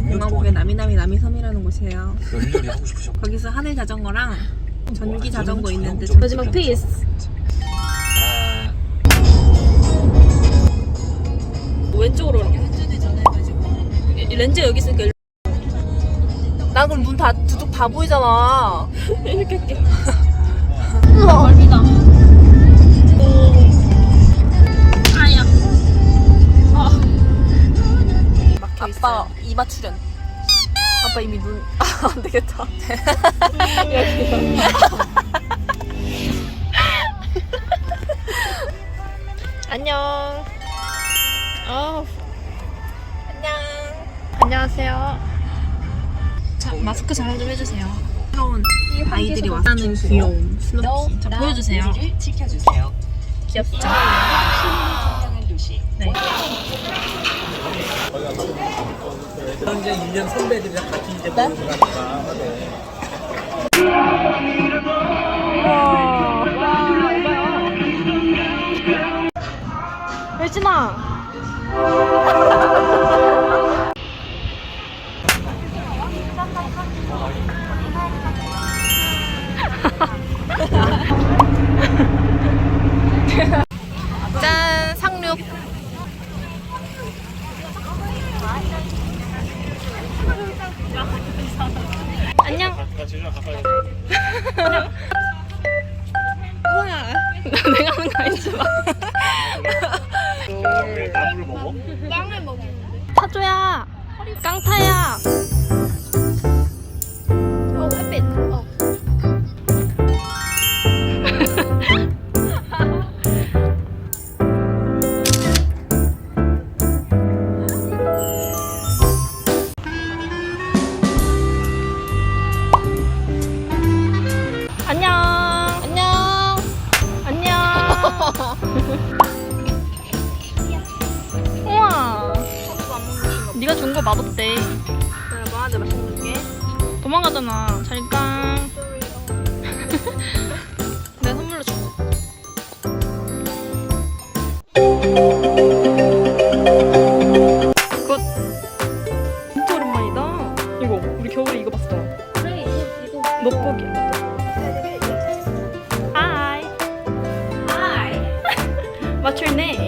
계세요. 연결이 하고 싶으셔. 거기서 하늘 자전거랑 전기 아, 자전거 있는데 좀- 마지막 피스. 아, 왼쪽으로 이렇게 회전이 전해가지고 렌즈 여기 있으니까. 나 그럼 눈 다두쪽다 보이잖아. 이렇게 할게. 우와 멀미다. 아야. 아. 아빠 이마 출연. 아빠 이미 눈. 아, 안 되겠다. 안녕. 아. 안녕. 안녕하세요. 자, 마스크 자랑 좀 해주세요. 새로운 아이들이 왔다는 귀여움. 자, 보여주세요. 지켜주세요. 귀엽죠? 현재 1년 선배들이랑 같이 이제 보는 거니까. 네. 혜진아. 안녕. 우와. 내가 하는 거 아니지 마. 왜 나무를 먹어? 타조야. 깡타야. 네가 준 거 맛없대. 내가 너한테 맛있는 게. 도망가잖아. 잘가. 내가 선물로 줄게. 이거 진짜 오랜만이다. 이거 우리 겨울에 이거 봤었잖아. 그래 이거 이거. Hi What's your name?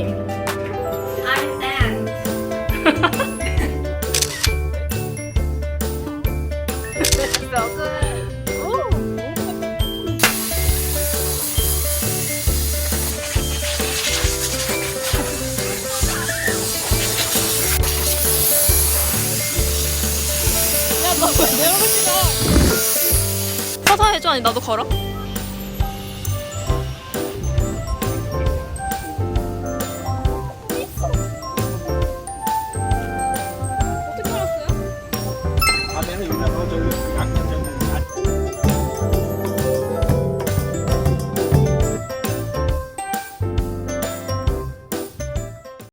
사사해줘 아니 나도 걸어?